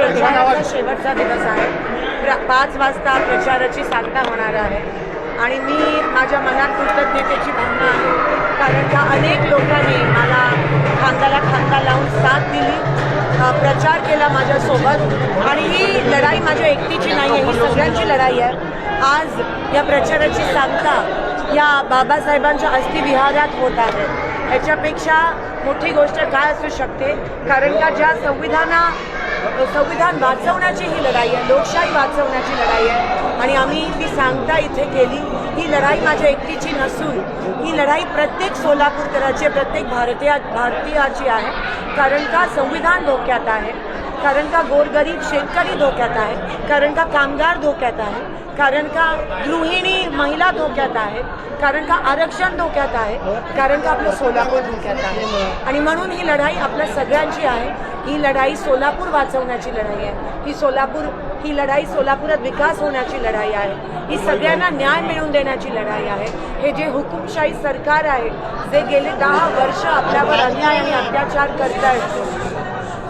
प्रचाराचा शेवटचा दिवस आहे. प्र पाच वाजता प्रचाराची सांगता होणार आहे. आणि मी माझ्या मनात कृतज्ञतेची भावना आहे. कारण का अनेक लोकांनी मला खांद्याला खांदा लावून साथ दिली. प्रचार केला माझ्यासोबत. आणि ही लढाई माझ्या एकटीची नाही आहे ही सगळ्यांची लढाई आहे. आज या प्रचाराची सांगता या बाबासाहेबांच्या अस्थिविहारात होत आहे. याच्यापेक्षा मोठी गोष्ट काय असू शकते? कारण का ज्या संविधाना संविधान वाचवण्याची ही लढाई आहे लोकशाही वाचवण्याची लढाई आहे. आणि आम्ही ती सांगता इथे केली ही लढाई माझ्या एकटीची नसून ही लढाई प्रत्येक सोलापूरकराची प्रत्येक भारतीया भारतीयाची आहे. कारण का? संविधान धोक्यात आहे. कारण का गोरगरीब शेतकरी धोक्यात आहे कारण का कामगार धोक्यात आहे कारण का गृहिणी महिला धोक्यात आहे कारण का आरक्षण धोक्यात आहे कारण का आपलं सोलापूर धोक्यात आहे. आणि म्हणून ही लढाई आपल्या सगळ्यांची आहे. ही लढाई सोलापूर वाचवण्याची लढाई आहे. ही सोलापूर ही लढाई सोलापुरात विकास होण्याची लढाई आहे. ही सगळ्यांना न्याय मिळवून देण्याची लढाई आहे. हे जे हुकुमशाही सरकार आहे जे गेले दहा वर्ष आपल्यावर अन्याय आणि अत्याचार करत आहेत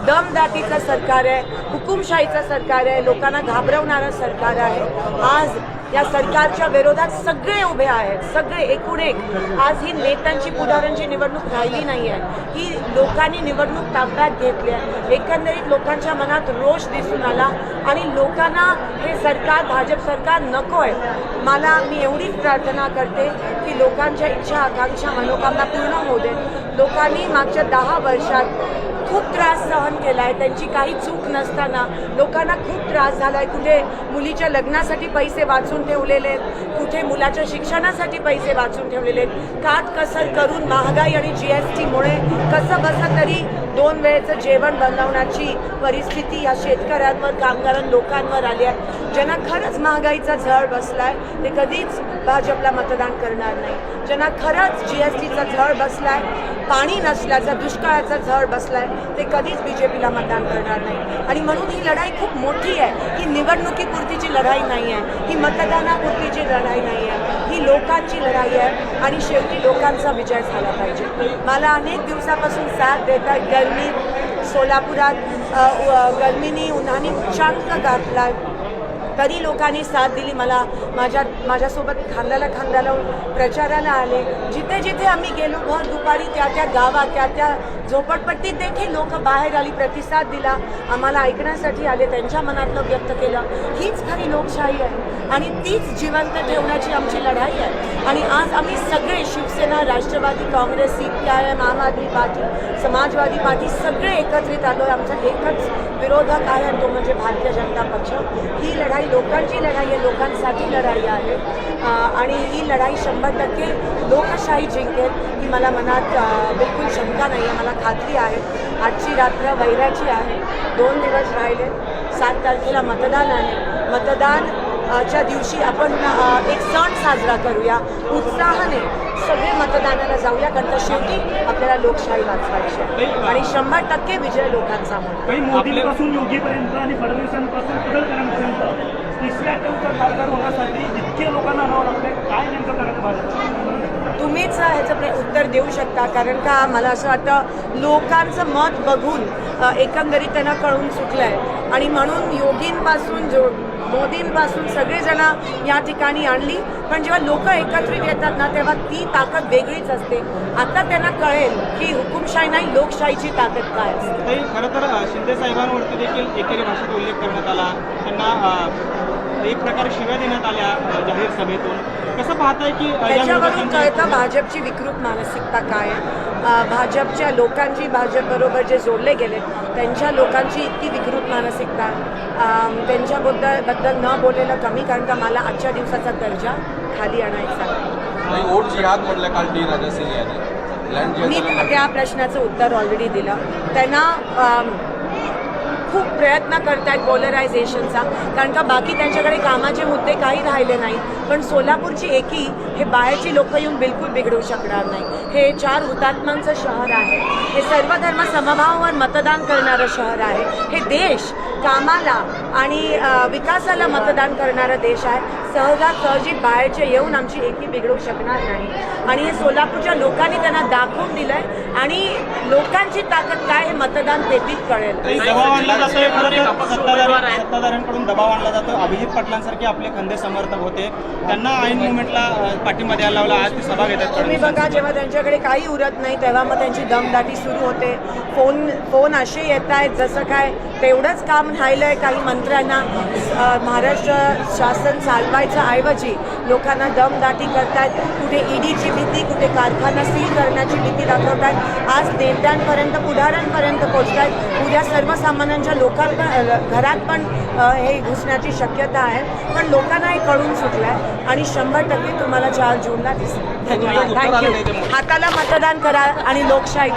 दमदाटीचं सरकार आहे हुकुमशाहीचं सरकार आहे लोकांना घाबरवणारं सरकार आहे. आज या सरकारच्या विरोधात सगळे उभे आहेत सगळे एकूण एक. आज ही नेत्यांची पुढाऱ्यांची निवडणूक राहिली नाही आहे ही लोकांनी निवडणूक ताब्यात घेतली आहे. एकंदरीत लोकांच्या मनात रोष दिसून आला आणि लोकांना हे सरकार भाजप सरकार नको आहे मला मी एवढीच प्रार्थना करते की लोकांच्या इच्छा आकांक्षा मनोकामना पूर्ण होऊ दे लोकांनी मागच्या दहा वर्षात खूप त्रास सहन केला आहे त्यांची काही चूक नसताना लोकांना खूप त्रास झाला आहे कुठे मुलीच्या लग्नासाठी पैसे वाचून ठेवलेले आहेत? कुठे मुलाच्या शिक्षणासाठी पैसे वाचून ठेवलेले आहेत? काटकसर करून महागाई आणि जी एस टीमुळे कसं बसं तरी दोन वेळेचं जेवण बनवण्याची परिस्थिती या शेतकऱ्यांवर कामगारां लोकांवर आली आहे. ज्यांना खरंच महागाईचा झळ बसलाय ते कधीच भाजपला मतदान करणार नाही. ज्यांना खरंच जी एस टीचा झळ बसलाय पाणी नसल्याचा दुष्काळाचा झळ बसलाय ते कधीच बी जे पीला मतदान करणार नाही. आणि म्हणून ही लढाई खूप मोठी आहे. ही निवडणुकीपुरतीची लढाई नाही आहे ही मतदानापुरतीची लढाई नाही आहे ही लोकांची लढाई आहे आणि शेवटी लोकांचा विजय झाला पाहिजे. मला अनेक दिवसापासून साथ देतात गरमी सोलापुरात गर्मीनी उ- गरमीनी उन्हाने उच्चांक गाठला कधी लोकांनी साथ दिली. मला माझ्या माझ्यासोबत खांद्याला खांदा लावून प्रचाराला आले. जिथे जिथे आम्ही गेलो भर दुपारी त्या त्या गावात त्या त्या झोपडपट्टीत देखील लोक बाहेर आली प्रतिसाद दिला. आम्हाला ऐकण्यासाठी आले त्यांच्या मनातलं व्यक्त केलं. हीच खरी लोकशाही आहे आणि तीच जिवंत ठेवण्याची आमची लढाई आहे. आणि आज आम्ही सगळे Shiv Sena Rashtravadi Congress C P I M Aam Aadmi Party Samajwadi party सगळे एकत्रित आलो आहे आमचा एकच विरोधक आहे आणि तो म्हणजे भारतीय जनता पक्ष. ही लढाई लोकांची लढाई आहे लोकांसाठी लढाई आहे. आणि ही लढाई शंभर टक्के लोकशाही जिंकेल ही मला मनात बिलकुल शंका नाही आहे मला खात्री आहे. आजची रात्र वैराची आहे. दोन दिवस राहिले सात तारखेला मतदान आहे. मतदान च्या दिवशी आपण एक सण साजरा करूया. उत्साहाने सगळे मतदानाला जाऊया कारण शेवटी आपल्याला लोकशाही वाचवायची. आणि शंभर टक्के विजय लोकांचा मोदींपासून योगीपर्यंत आणि फडणवीसांपासून तिसऱ्या खासदार होण्यासाठी इतके लोकांना लागतंय काय नेमकं भाजप तुम्हीच ह्याचं उत्तर देऊ शकता. कारण का मला असं वाटतं लोकांचं मत बघून एकंदरीत त्यांना कळून सुटलं आहे आणि म्हणून योगींपासून जो मोदींपासून सगळेजण या ठिकाणी आणली. पण जेव्हा लोक एकत्रित येतात ना तेव्हा ती ताकद वेगळीच असते. आता त्यांना कळेल की हुकुमशाही नाही लोकशाहीची ताकद काय असते. खरं तर शिंदे साहेबांवरती देखील एकेरी भाषेत उल्लेख करण्यात आला. त्यांना एक प्रकारे शिव्या देण्यात आल्या जाहीर सभेतून. कसं पाहताय की त्याच्यावरून कळतं भाजपची विकृत मानसिकता काय भाजपच्या लोकांची भाजपबरोबर जे जोडले गेले त्यांच्या लोकांची इतकी विकृत मानसिकता त्यांच्याबद्दल बद्दल न बोललेलं कमी कारण का मला आजच्या दिवसाचा दर्जा खाली आणायचा म्हटलं काल यांनी. मी त्या प्रश्नाचं उत्तर ऑलरेडी दिलं. त्यांना खूप प्रयत्न करत आहेत पोलरायझेशनचा कारण का बाकी त्यांच्याकडे कामाचे मुद्दे काही राहिले नाहीत. पण सोलापूरची एकी हे बाहेरची लोक येऊन बिलकुल बिघडू शकणार नाही. हे चार हुतात्म्यांचं शहर आहे. हे सर्व धर्म समभावावर मतदान करणारं शहर आहे. हे देश कामाला आणि विकासाला मतदान करणारा देश आहे. सहजासहजी बाहेरचे येऊन आमची एकी बिघडू शकणार नाही. आणि हे सोलापूरच्या लोकांनी त्यांना दाखवून दिलंय आणि लोकांची ताकद काय हे मतदान तेथीच कळेल. सत्ताधाऱ्यांकडून दबाव आणला जातो. अभिजित पाटलांसारखे आपले खंदे समर्थक होते. त्यांना ऐन मुवमेंटला पाठिंबा द्यायला लावला. आज ती सभा घेतात. तुम्ही बघा जेव्हा त्यांच्याकडे काही उरत नाही तेव्हा मग त्यांची दमदाटी सुरू होते. फोन फोन असे येत आहेत जसं काय तेवढंच काम राहिलं आहे काही मंत्र्यांना अ, महाराष्ट्र शासन चालवायच्या ऐवजी लोकांना दमदाटी करतायत. कुठे ईडीची भीती कुठे कारखाना सील करण्याची भीती दाखवतात आज नेत्यांपर्यंत पुढाऱ्यांपर्यंत पोचतायत उद्या सर्वसामान्यांच्या लोकांना घरात पण हे घुसण्याची शक्यता आहे. पण लोकांना हे कळून सुटलं आहे आणि शंभर टक्के तुम्हाला चार जूनला दिसेल. धन्यवाद. थँक्यू हाताला मतदान करा आणि लोकशाही